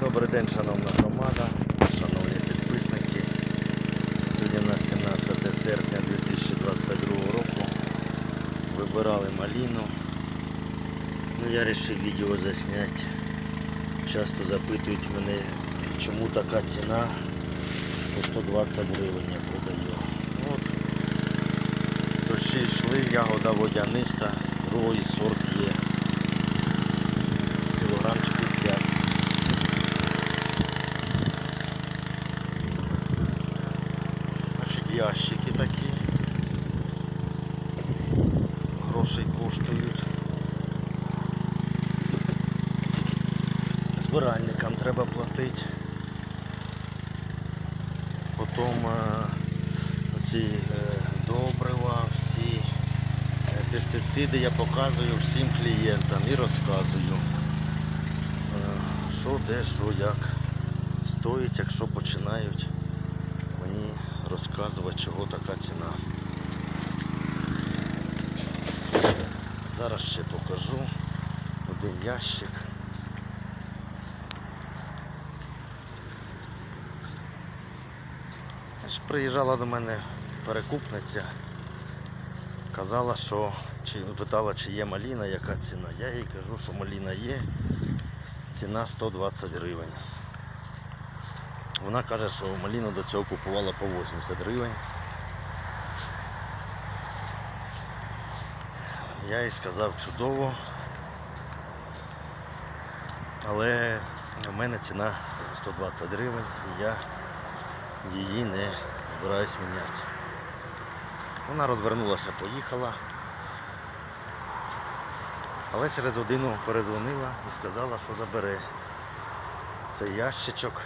Добрий день, шановна громада, шановні підписники. Сьогодні у нас 17 серпня 2022 року. Вибирали маліну. Ну, я вирішив відео засняти. Часто запитують мене, чому така ціна по 120 гривень я продаю. От, дощі йшли, ягода водяниста, другий сорт є. Кілограмчиків 5. Значить, ящики такі. Грошей коштують. Збиральникам треба платити. Потім е, оці е, добрива, всі е, пестициди я показую всім клієнтам і розказую, що, де, що, як стоїть, якщо починають мені розказувати, чого така ціна. Зараз ще покажу один ящик. Приїжджала до мене перекупниця, казала, що чи питала, чи є маліна, яка ціна. Я їй кажу, що маліна є, ціна 120 гривень. Вона каже, що маліну до цього купувала по 80 гривень. Я їй сказав чудово. Але в мене ціна 120 гривень і я її не збираюсь міняти. Вона розвернулася, поїхала. Але через годину перезвонила і сказала, що забере цей ящичок.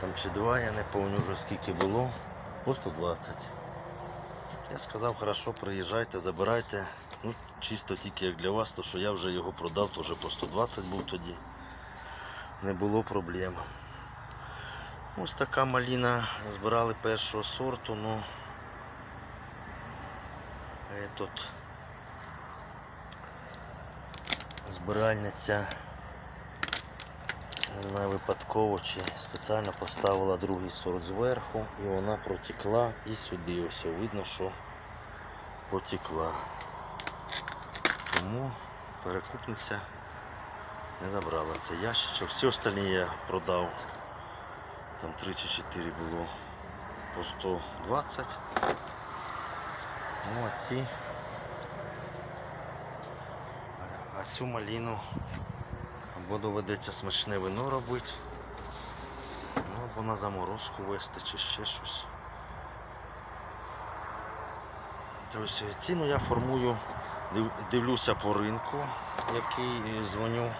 Там чи два, я не пам'ятаю вже скільки було, по 120. Я сказав, хорошо, приїжджайте, забирайте. Ну, чисто тільки як для вас, то що я вже його продав, то вже по 120 був тоді. Не було проблем. Ось така маліна збирали першого сорту, ну тут збиральниця не випадково чи спеціально поставила другий сорт зверху і вона протекла і сюди ось видно, що потекла. Тому перекупниця не забрала цей ящичок. Всі остальні я продав. Там 3 чи 4 було по 120. Ну а ці. А цю маліну або доведеться смачне вино робити, ну або на заморозку вести чи ще щось. Тобто ціну я формую, дивлюся по ринку, який е, дзвоню.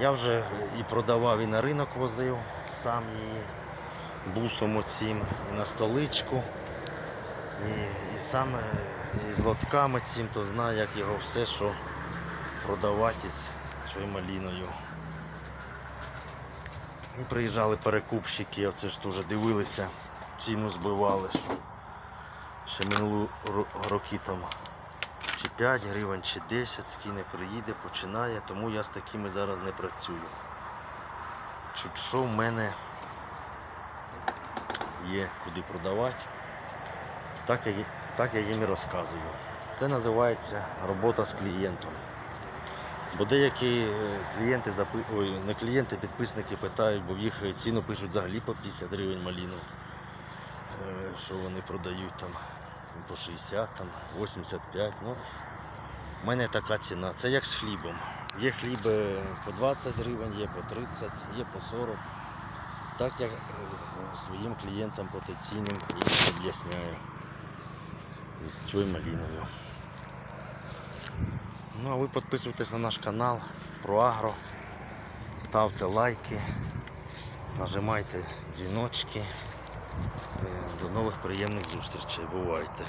Я вже і продавав, і на ринок возив сам її бусом оцім, і на столичку, і, і сам е, і з лотками цим, то знаю, як його все, що продавати цією маліною. І приїжджали перекупщики, оце ж теж дивилися, ціну збивали, що ще минулі роки там чи 5 гривень, чи 10, скине приїде, починає, тому я з такими зараз не працюю. Чуть що в мене є куди продавати, так я, так я їм і розказую. Це називається робота з клієнтом. Бо деякі е, клієнти. Ой, не клієнти, підписники питають, бо в їх ціну пишуть взагалі по 50 гривень маліну, е, що вони продають там по 60, там 85. Ну, в мене така ціна. Це як з хлібом. Є хліб е, по 20 гривень, є по 30, є по 40. Так я своїм клієнтам потенційним об'ясняю з цією маліною. Ну а ви підписуйтесь на наш канал про агро, ставте лайки, нажимайте дзвіночки. Е, До нових приємних зустрічей. Бувайте!